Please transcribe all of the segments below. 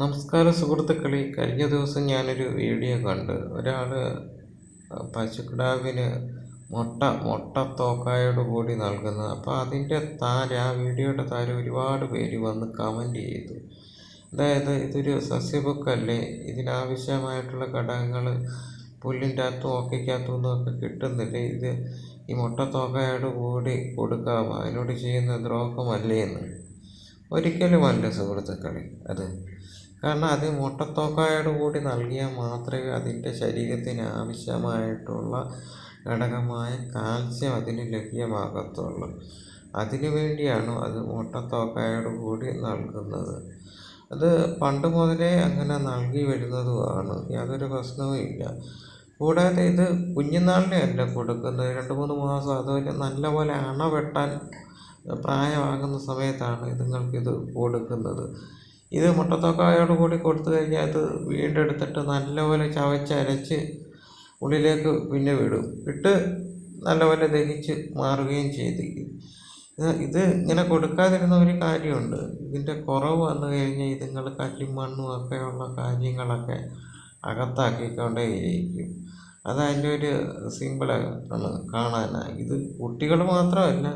നമസ്കാരം സുഹൃത്തുക്കളെ കഴിഞ്ഞ ദിവസം ഞാനൊരു വീഡിയോ കണ്ട്. ഒരാൾ പശുക്കിടാവിന് മുട്ട മുട്ട തോക്കായോട് കൂടി നൽകുന്നത്. അപ്പോൾ അതിന്റെ താഴെ ആ വീഡിയോയുടെ താഴെ ഒരുപാട് പേര് വന്ന് കമന്റ് ചെയ്തു. അതായത് ഇതൊരു സസ്യബുക്കല്ലേ ഇതിനാവശ്യമായിട്ടുള്ള ഘടകങ്ങൾ പുല്ലിന്റെ അകത്തും ഓക്കയ്ക്കകത്തു നിന്നൊക്കെ കിട്ടുന്നില്ല? ഇത് ഈ മുട്ട തോക്കായോട് കൂടി കൊടുക്കാമോ? അതിനോട് ചെയ്യുന്ന ദ്രോഹമല്ലേ എന്ന്. ഒരിക്കലുമല്ല സുഹൃത്തുക്കളെ അത്. കാരണം അത് മുട്ടത്തോക്കായോട് കൂടി നൽകിയാൽ മാത്രമേ അതിന്റെ ശരീരത്തിന് ആവശ്യമായിട്ടുള്ള ഘടകമായ കാൽസ്യം അതിന് ലഭ്യമാകത്തുള്ളൂ. അതിനു വേണ്ടിയാണ് അത് മുട്ടത്തോക്കായോട് കൂടി നൽകുന്നത്. അത് പണ്ട് മുതലേ അങ്ങനെ നൽകി വരുന്നതുമാണ്. യാതൊരു പ്രശ്നവുമില്ല കൂടാതെ ഇത് കുഞ്ഞുനാളിനെ അല്ല കൊടുക്കുന്നത്. രണ്ട് മൂന്ന് മാസം അതുപോലെ നല്ലപോലെ അണ വെട്ടാൻ പ്രായമാകുന്ന സമയത്താണ് ഇതുങ്ങൾക്കിത് കൊടുക്കുന്നത്. ഇത് മുട്ടത്തോക്കായോട് കൂടി കൊടുത്തു കഴിഞ്ഞാൽ അത് വീണ്ടെടുത്തിട്ട് നല്ലപോലെ ചവച്ചരച്ച് ഉള്ളിലേക്ക് പിന്നെ വിടും. ഇട്ട് നല്ലപോലെ ദഹിച്ച് മാറുകയും ചെയ്തിരിക്കും ഇത് ഇങ്ങനെ കൊടുക്കാതിരുന്ന ഒരു കാര്യമുണ്ട്. ഇതിന്റെ കുറവ് വന്നു കഴിഞ്ഞാൽ ഇതുങ്ങൾ കല്ലും മണ്ണും ഒക്കെയുള്ള കാര്യങ്ങളൊക്കെ അകത്താക്കിക്കൊണ്ടേയിരിക്കും അതതിന്റെ ഒരു സിമ്പിളാണ് കാണാനായി. ഇത് കുട്ടികൾ മാത്രമല്ല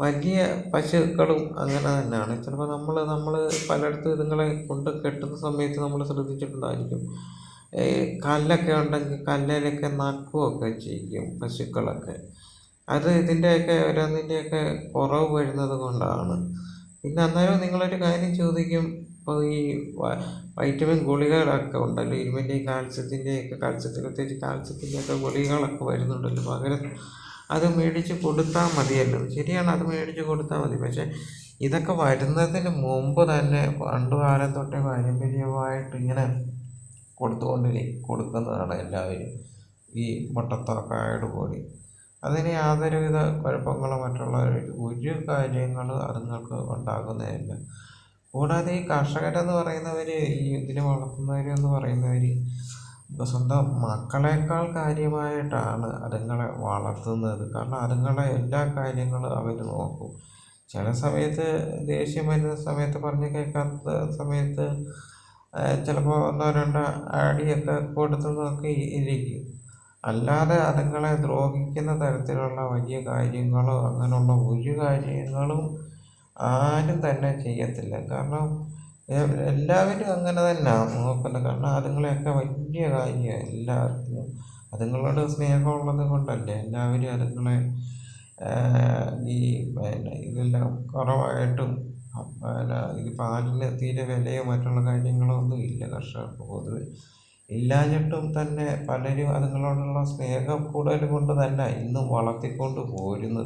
വലിയ പശുക്കളും അങ്ങനെ തന്നെയാണ്. ചിലപ്പോൾ നമ്മൾ നമ്മൾ പലയിടത്തും ഇതുങ്ങളെ കൊണ്ട് കെട്ടുന്ന സമയത്ത് നമ്മൾ ശ്രദ്ധിച്ചിട്ടുണ്ടായിരിക്കും. കല്ലൊക്കെ ഉണ്ടെങ്കിൽ കല്ലിലൊക്കെ നക്കുകയൊക്കെ ചെയ്യും പശുക്കളൊക്കെ. അത് ഇതിന്റെയൊക്കെ ഓരോന്നിന്റെയൊക്കെ കുറവ് വരുന്നത് കൊണ്ടാണ്. പിന്നെ അന്നേരം നിങ്ങളൊരു കാര്യം ചോദിക്കും. ഇപ്പോൾ ഈ വൈറ്റമിൻ ഗുളികകളൊക്കെ ഉണ്ടല്ലോ. ഇരുമ്പിന്റെയും കാൽസ്യത്തിന്റെയൊക്കെ കാൽസ്യത്തിൽ പ്രത്യേകിച്ച് കാൽസ്യത്തിന്റെയൊക്കെ ഗുളികകളൊക്കെ വരുന്നുണ്ടല്ലോ. പകരം അത് മേടിച്ച് കൊടുത്താൽ മതിയല്ലോ. ശരിയാണ് അത് മേടിച്ച് കൊടുത്താൽ മതി. പക്ഷേ ഇതൊക്കെ വരുന്നതിന് മുമ്പ് തന്നെ പണ്ട് കാലം തൊട്ടേ പാരമ്പര്യമായിട്ട് ഇങ്ങനെ കൊടുത്തുകൊണ്ടിരിക്കും കൊടുക്കുന്നതാണ് എല്ലാവരും. ഈ മുട്ടത്തോക്കായോട് കൂടി അതിന് യാതൊരുവിധ കുഴപ്പങ്ങളോ മറ്റുള്ള ഒരു കാര്യങ്ങൾ അതുങ്ങൾക്ക് ഉണ്ടാകുന്നതല്ല കൂടാതെ ഈ കർഷകരെന്ന് പറയുന്നവർ ഈ ഇതിനെ വളർത്തുന്നവരെന്ന് പറയുന്നവർ സ്വന്തം മക്കളേക്കാൾ കാര്യമായിട്ടാണ് അതുങ്ങളെ വളർത്തുന്നത്. കാരണം അതുങ്ങളെ എല്ലാ കാര്യങ്ങളും അവർ നോക്കും. ചില സമയത്ത് ദേഷ്യം വരുന്ന സമയത്ത് പറഞ്ഞ് കേൾക്കാത്ത സമയത്ത് ചിലപ്പോൾ ഒന്നോ രണ്ടോ അടിയൊക്കെ നോക്കി ഇരിക്കും. അല്ലാതെ അതുങ്ങളെ ദ്രോഹിക്കുന്ന തരത്തിലുള്ള വലിയ കാര്യങ്ങളോ അങ്ങനെയുള്ള ഒരു കാര്യങ്ങളും ആരും തന്നെ ചെയ്യത്തില്ല. കാരണം എല്ലാവരും അങ്ങനെ തന്നെ. നോക്കുന്നത് കാരണം അതുങ്ങളെയൊക്കെ വലിയ കാര്യമാണ് എല്ലാവർക്കും. അതുങ്ങളോട് സ്നേഹമുള്ളത് കൊണ്ടല്ലേ എല്ലാവരും അതുങ്ങളെ ഈ പിന്നെ ഇതെല്ലാം കുറവായിട്ടും പിന്നെ ഈ പാലിന് തീരെ വിലയോ മറ്റുള്ള കാര്യങ്ങളോ ഒന്നും ഇല്ല കർഷകർക്ക് പൊതുവെ. ഇല്ലാഞ്ഞിട്ടും തന്നെ പലരും അതുങ്ങളോടുള്ള സ്നേഹം കൂടുതൽ കൊണ്ട് തന്നെ ഇന്നും വളർത്തിക്കൊണ്ട് പോരുന്നത്.